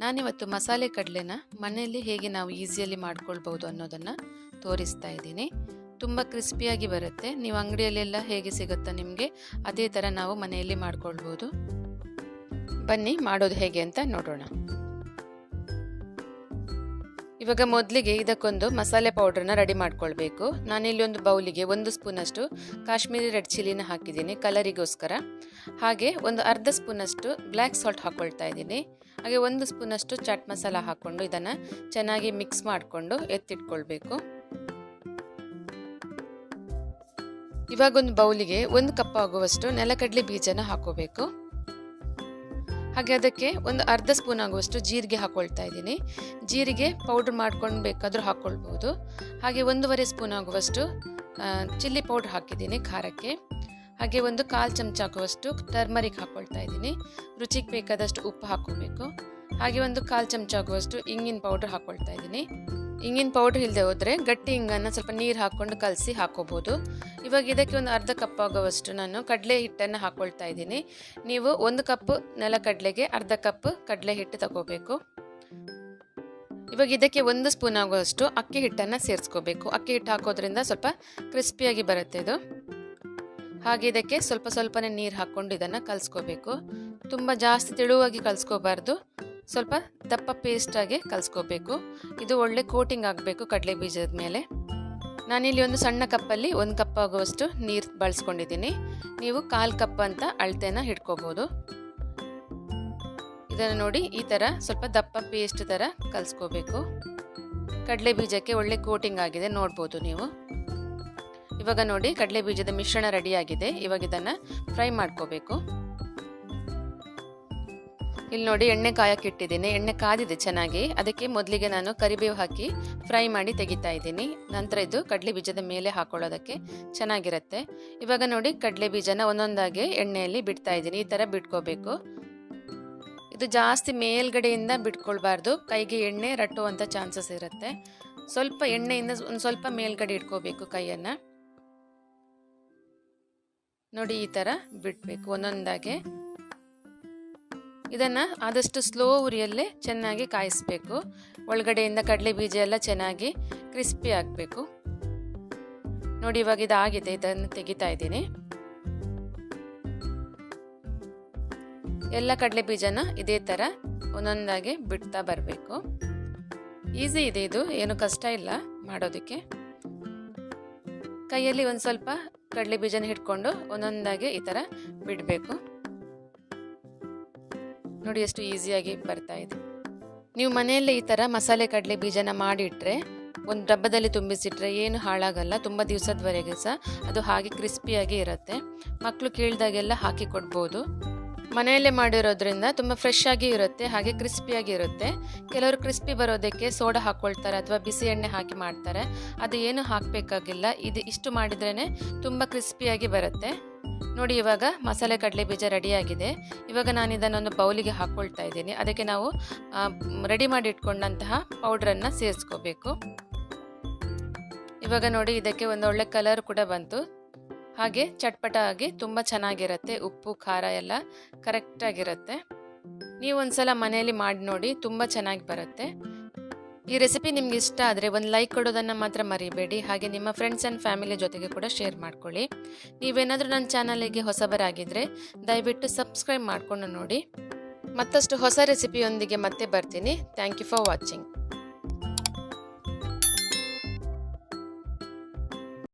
ನಾನಿವತ್ತು ಮಸಾಲೆ ಕಡಲೆನ ಮನೆಯಲ್ಲಿ ಹೇಗೆ ನಾವು ಈಸಿಯಲ್ಲಿ ಮಾಡ್ಕೊಳ್ಬೋದು ಅನ್ನೋದನ್ನು ತೋರಿಸ್ತಾ ಇದ್ದೀನಿ. ತುಂಬ ಕ್ರಿಸ್ಪಿಯಾಗಿ ಬರುತ್ತೆ. ನೀವು ಅಂಗಡಿಯಲ್ಲೆಲ್ಲ ಹೇಗೆ ಸಿಗುತ್ತಾ ನಿಮಗೆ ಅದೇ ಥರ ನಾವು ಮನೆಯಲ್ಲಿ ಮಾಡ್ಕೊಳ್ಬೋದು ಬನ್ನಿ, ಮಾಡೋದು ಹೇಗೆ ಅಂತ ನೋಡೋಣ. ಇವಾಗ ಮೊದಲಿಗೆ ಇದಕ್ಕೊಂದು ಮಸಾಲೆ ಪೌಡ್ರನ್ನ ರೆಡಿ ಮಾಡ್ಕೊಳ್ಬೇಕು. ನಾನಿಲ್ಲಿ ಒಂದು ಬೌಲಿಗೆ ಒಂದು ಸ್ಪೂನಷ್ಟು ಕಾಶ್ಮೀರಿ ರೆಡ್ ಚಿಲ್ಲಿನ ಹಾಕಿದ್ದೀನಿ ಕಲರಿಗೋಸ್ಕರ. ಹಾಗೆ ಒಂದು ಅರ್ಧ ಸ್ಪೂನಷ್ಟು ಬ್ಲ್ಯಾಕ್ ಸಾಲ್ಟ್ ಹಾಕ್ಕೊಳ್ತಾ ಇದ್ದೀನಿ. ಹಾಗೆ ಒಂದು ಸ್ಪೂನಷ್ಟು ಚಾಟ್ ಮಸಾಲ ಹಾಕ್ಕೊಂಡು ಇದನ್ನು ಚೆನ್ನಾಗಿ ಮಿಕ್ಸ್ ಮಾಡಿಕೊಂಡು ಎತ್ತಿಟ್ಕೊಳ್ಬೇಕು. ಇವಾಗೊಂದು ಬೌಲಿಗೆ ಒಂದು ಕಪ್ ಆಗುವಷ್ಟು ನೆಲಕಡಲೆ ಬೀಜನ ಹಾಕೋಬೇಕು. ಹಾಗೆ ಅದಕ್ಕೆ ಒಂದು ಅರ್ಧ ಸ್ಪೂನ್ ಆಗುವಷ್ಟು ಜೀರಿಗೆ ಹಾಕೊಳ್ತಾ ಇದ್ದೀನಿ. ಜೀರಿಗೆ ಪೌಡ್ರ್ ಮಾಡ್ಕೊಂಡು ಬೇಕಾದರೂ ಹಾಕ್ಕೊಳ್ಬೋದು ಹಾಗೆ ಒಂದೂವರೆ ಸ್ಪೂನ್ ಆಗುವಷ್ಟು ಚಿಲ್ಲಿ ಪೌಡ್ರ್ ಹಾಕಿದ್ದೀನಿ ಖಾರಕ್ಕೆ. ಹಾಗೆ ಒಂದು ಕಾಲು ಚಮಚ ಹಾಕುವಷ್ಟು ಟರ್ಮರಿಕ್ ಹಾಕ್ಕೊಳ್ತಾ ಇದ್ದೀನಿ. ರುಚಿಗೆ ಬೇಕಾದಷ್ಟು ಉಪ್ಪು ಹಾಕ್ಕೋಬೇಕು ಹಾಗೆ ಒಂದು ಕಾಲು ಚಮಚ ಆಗುವಷ್ಟು ಇಂಗಿನ ಪೌಡ್ರ್ ಹಾಕ್ಕೊಳ್ತಾ ಇದ್ದೀನಿ. ಇಂಗಿನ ಪೌಡ್ರ್ ಇಲ್ಲದೆ ಹೋದರೆ ಗಟ್ಟಿ ಇಂಗನ್ನು ಸ್ವಲ್ಪ ನೀರು ಹಾಕ್ಕೊಂಡು ಕಲಸಿ ಹಾಕೋಬೋದು. ಇವಾಗ ಇದಕ್ಕೆ ಒಂದು ಅರ್ಧ ಕಪ್ ಆಗುವಷ್ಟು ನಾನು ಕಡಲೆ ಹಿಟ್ಟನ್ನು ಹಾಕ್ಕೊಳ್ತಾ ಇದ್ದೀನಿ. ನೀವು ಒಂದು ಕಪ್ ನೆಲಕಡಲೆಗೆ ಅರ್ಧ ಕಪ್ ಕಡಲೆ ಹಿಟ್ಟು ತಗೋಬೇಕು. ಇವಾಗ ಇದಕ್ಕೆ ಒಂದು ಸ್ಪೂನ್ ಆಗುವಷ್ಟು ಅಕ್ಕಿ ಹಿಟ್ಟನ್ನು ಸೇರಿಸ್ಕೋಬೇಕು. ಅಕ್ಕಿ ಹಿಟ್ಟು ಹಾಕೋದ್ರಿಂದ ಸ್ವಲ್ಪ ಕ್ರಿಸ್ಪಿಯಾಗಿ ಬರುತ್ತೆ ಇದು. ಹಾಗೆ ಇದಕ್ಕೆ ಸ್ವಲ್ಪ ಸ್ವಲ್ಪನೇ ನೀರು ಹಾಕ್ಕೊಂಡು ಇದನ್ನು ಕಲಿಸ್ಕೋಬೇಕು. ತುಂಬ ಜಾಸ್ತಿ ತೆಳುವಾಗಿ ಕಲಿಸ್ಕೋಬಾರ್ದು. ಸ್ವಲ್ಪ ದಪ್ಪ ಪೇಸ್ಟಾಗಿ ಕಲಿಸ್ಕೋಬೇಕು. ಇದು ಒಳ್ಳೆ ಕೋಟಿಂಗ್ ಆಗಬೇಕು ಕಡಲೆ ಬೀಜದ ಮೇಲೆ. ನಾನಿಲ್ಲಿ ಒಂದು ಸಣ್ಣ ಕಪ್ಪಲ್ಲಿ ಒಂದು ಕಪ್ ಆಗುವಷ್ಟು ನೀರು ಬಳಸ್ಕೊಂಡಿದ್ದೀನಿ. ನೀವು ಕಾಲು ಕಪ್ ಅಂತ ಅಳತೆನ ಹಿಡ್ಕೋಬೋದು. ಇದನ್ನು ನೋಡಿ ಈ ಥರ ಸ್ವಲ್ಪ ದಪ್ಪ ಪೇಸ್ಟ್ ಥರ ಕಲಿಸ್ಕೋಬೇಕು. ಕಡಲೆ ಬೀಜಕ್ಕೆ ಒಳ್ಳೆ ಕೋಟಿಂಗ್ ಆಗಿದೆ ನೋಡ್ಬೋದು ನೀವು. ಇವಾಗ ನೋಡಿ ಕಡಲೆ ಬೀಜದ ಮಿಶ್ರಣ ರೆಡಿಯಾಗಿದೆ ಇವಾಗ ಇದನ್ನು ಫ್ರೈ ಮಾಡ್ಕೋಬೇಕು. ಇಲ್ಲಿ ನೋಡಿ ಎಣ್ಣೆ ಕಾಯಕ್ಕೆ ಇಟ್ಟಿದ್ದೀನಿ. ಎಣ್ಣೆ ಕಾದಿದೆ ಚೆನ್ನಾಗಿ. ಅದಕ್ಕೆ ಮೊದಲಿಗೆ ನಾನು ಕರಿಬೇವು ಹಾಕಿ ಫ್ರೈ ಮಾಡಿ ತೆಗಿತಾ ಇದ್ದೀನಿ. ನಂತರ ಇದು ಕಡಲೆ ಬೀಜದ ಮೇಲೆ ಹಾಕೊಳ್ಳೋದಕ್ಕೆ ಚೆನ್ನಾಗಿರುತ್ತೆ. ಇವಾಗ ನೋಡಿ ಕಡಲೆ ಬೀಜನ ಒಂದೊಂದಾಗಿ ಎಣ್ಣೆಯಲ್ಲಿ ಬಿಡ್ತಾ ಇದ್ದೀನಿ. ಈ ಥರ ಬಿಟ್ಕೋಬೇಕು. ಇದು ಜಾಸ್ತಿ ಮೇಲ್ಗಡೆಯಿಂದ ಬಿಟ್ಕೊಳ್ಬಾರ್ದು. ಕೈಗೆ ಎಣ್ಣೆ ರಟ್ಟುವಂಥ ಚಾನ್ಸಸ್ ಇರುತ್ತೆ. ಸ್ವಲ್ಪ ಎಣ್ಣೆಯಿಂದ ಒಂದು ಸ್ವಲ್ಪ ಮೇಲ್ಗಡೆ ಇಟ್ಕೋಬೇಕು ಕೈಯನ್ನು. ನೋಡಿ ಈ ಥರ ಬಿಡಬೇಕು ಒಂದೊಂದಾಗೆ. ಇದನ್ನು ಆದಷ್ಟು ಸ್ಲೋ ಉರಿಯಲ್ಲೇ ಚೆನ್ನಾಗಿ ಕಾಯಿಸ್ಬೇಕು. ಒಳಗಡೆಯಿಂದ ಕಡಲೆ ಬೀಜ ಎಲ್ಲ ಚೆನ್ನಾಗಿ ಕ್ರಿಸ್ಪಿ ಆಗಬೇಕು. ನೋಡಿ ಇವಾಗ ಇದಾಗಿದೆ, ಇದನ್ನು ತೆಗಿತಾ ಇದ್ದೀನಿ. ಎಲ್ಲ ಕಡಲೆ ಬೀಜನ ಇದೇ ಥರ ಒಂದೊಂದಾಗಿ ಬಿಡ್ತಾ ಬರಬೇಕು. ಈಸಿ ಇದೆ ಇದು, ಏನು ಕಷ್ಟ ಇಲ್ಲ ಮಾಡೋದಕ್ಕೆ. ಕೈಯಲ್ಲಿ ಒಂದು ಸ್ವಲ್ಪ ಕಡಲೆ ಬೀಜನ ಹಿಡ್ಕೊಂಡು ಒಂದೊಂದಾಗಿ ಈ ಥರ ಬಿಡಬೇಕು. ನೋಡಿ ಎಷ್ಟು ಈಸಿಯಾಗಿ ಬರ್ತಾ ಇದೆ. ನೀವು ಮನೆಯಲ್ಲೇ ಈ ಥರ ಮಸಾಲೆ ಕಡಲೆ ಬೀಜನ ಮಾಡಿಟ್ರೆ, ಒಂದು ಡಬ್ಬದಲ್ಲಿ ತುಂಬಿಸಿಟ್ರೆ ಏನು ಹಾಳಾಗಲ್ಲ, ತುಂಬ ದಿವಸದವರೆಗೆ ಸಹ ಅದು ಹಾಗೆ ಕ್ರಿಸ್ಪಿಯಾಗಿ ಇರುತ್ತೆ. ಮಕ್ಕಳು ಕೇಳಿದಾಗೆಲ್ಲ ಹಾಕಿ ಕೊಡ್ಬೋದು. ಮನೆಯಲ್ಲೇ ಮಾಡಿರೋದ್ರಿಂದ ತುಂಬ ಫ್ರೆಶ್ ಆಗಿ ಇರುತ್ತೆ, ಹಾಗೆ ಕ್ರಿಸ್ಪಿಯಾಗಿ ಇರುತ್ತೆ. ಕೆಲವರು ಕ್ರಿಸ್ಪಿ ಬರೋದಕ್ಕೆ ಸೋಡಾ ಹಾಕ್ಕೊಳ್ತಾರೆ ಅಥವಾ ಬಿಸಿ ಎಣ್ಣೆ ಹಾಕಿ ಮಾಡ್ತಾರೆ. ಅದು ಏನು ಹಾಕಬೇಕಾಗಿಲ್ಲ. ಇದು ಇಷ್ಟು ಮಾಡಿದ್ರೇ ತುಂಬ ಕ್ರಿಸ್ಪಿಯಾಗಿ ಬರುತ್ತೆ. ನೋಡಿ, ಇವಾಗ ಮಸಾಲೆ ಕಡಲೆ ಬೀಜ ರೆಡಿಯಾಗಿದೆ ಇವಾಗ ನಾನು ಇದನ್ನೊಂದು ಬೌಲಿಗೆ ಹಾಕ್ಕೊಳ್ತಾ ಇದ್ದೀನಿ. ಅದಕ್ಕೆ ನಾವು ರೆಡಿ ಮಾಡಿ ಇಟ್ಕೊಂಡಂತಹ ಪೌಡ್ರನ್ನು ಸೇರಿಸ್ಕೋಬೇಕು. ಇವಾಗ ನೋಡಿ, ಇದಕ್ಕೆ ಒಂದು ಒಳ್ಳೆ ಕಲರ್ ಕೂಡ ಬಂತು. ಹಾಗೆ ಚಟ್ಪಟ ಆಗಿ ತುಂಬ ಚೆನ್ನಾಗಿರುತ್ತೆ. ಉಪ್ಪು, ಖಾರ ಎಲ್ಲ ಕರೆಕ್ಟಾಗಿರುತ್ತೆ. ನೀವು ಒಂದ್ಸಲ ಮನೆಯಲ್ಲಿ ಮಾಡಿ ನೋಡಿ ತುಂಬ ಚೆನ್ನಾಗಿ ಬರುತ್ತೆ. ಈ ರೆಸಿಪಿ ನಿಮ್ಗೆ ಇಷ್ಟ ಆದರೆ ಒಂದು ಲೈಕ್ ಕೊಡೋದನ್ನು ಮಾತ್ರ ಮರಿಬೇಡಿ. ಹಾಗೆ ನಿಮ್ಮ ಫ್ರೆಂಡ್ಸ್ ಆ್ಯಂಡ್ ಫ್ಯಾಮಿಲಿ ಜೊತೆಗೆ ಕೂಡ ಶೇರ್ ಮಾಡ್ಕೊಳ್ಳಿ. ನೀವೇನಾದರೂ ನನ್ನ ಚಾನಲಿಗೆ ಹೊಸಬರಾಗಿದ್ದರೆ ದಯವಿಟ್ಟು ಸಬ್ಸ್ಕ್ರೈಬ್ ಮಾಡಿಕೊಂಡು ನೋಡಿ. ಮತ್ತಷ್ಟು ಹೊಸ ರೆಸಿಪಿಯೊಂದಿಗೆ ಮತ್ತೆ ಬರ್ತೀನಿ. Thank you for watching.